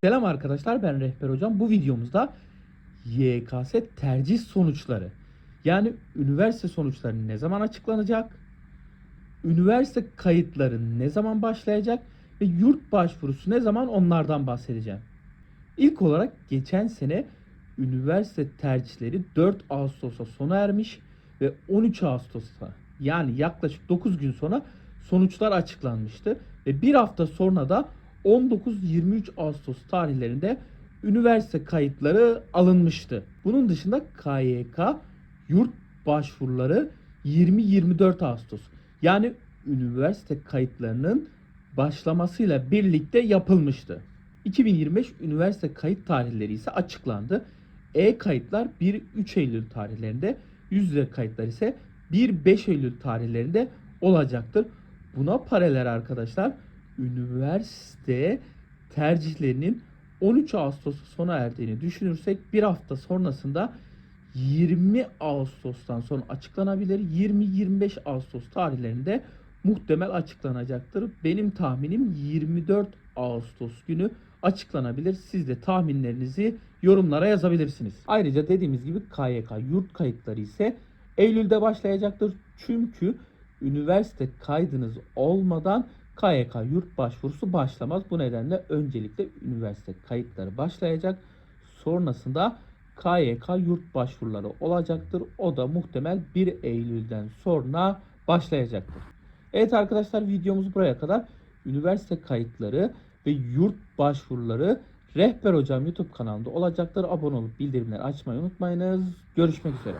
Selam arkadaşlar ben Rehber Hocam. Bu videomuzda YKS tercih sonuçları yani üniversite sonuçları ne zaman açıklanacak? Üniversite kayıtları ne zaman başlayacak? Ve yurt başvurusu ne zaman onlardan bahsedeceğim. İlk olarak geçen sene üniversite tercihleri 4 Ağustos'a sona ermiş ve 13 Ağustos'ta yani yaklaşık 9 gün sonra sonuçlar açıklanmıştı ve bir hafta sonra da 19-23 Ağustos tarihlerinde üniversite kayıtları alınmıştı. Bunun dışında KYK yurt başvuruları 20-24 Ağustos yani üniversite kayıtlarının başlamasıyla birlikte yapılmıştı. 2025 üniversite kayıt tarihleri ise açıklandı. E-kayıtlar 1-3 Eylül tarihlerinde, yüz yüze kayıtlar ise 1-5 Eylül tarihlerinde olacaktır. Buna paralel arkadaşlar üniversite tercihlerinin 13 Ağustos'a sona erdiğini düşünürsek bir hafta sonrasında 20 Ağustos'tan sonra açıklanabilir. 20-25 Ağustos tarihlerinde muhtemel açıklanacaktır. Benim tahminim 24 Ağustos günü açıklanabilir. Siz de tahminlerinizi yorumlara yazabilirsiniz. Ayrıca dediğimiz gibi KYK yurt kayıtları ise Eylül'de başlayacaktır. Çünkü üniversite kaydınız olmadan KYK yurt başvurusu başlamaz. Bu nedenle öncelikle üniversite kayıtları başlayacak. Sonrasında KYK yurt başvuruları olacaktır. O da muhtemel 1 Eylül'den sonra başlayacaktır. Evet arkadaşlar videomuz buraya kadar. Üniversite kayıtları ve yurt başvuruları Rehber Hocam YouTube kanalında olacaktır. Abone olup bildirimleri açmayı unutmayınız. Görüşmek üzere.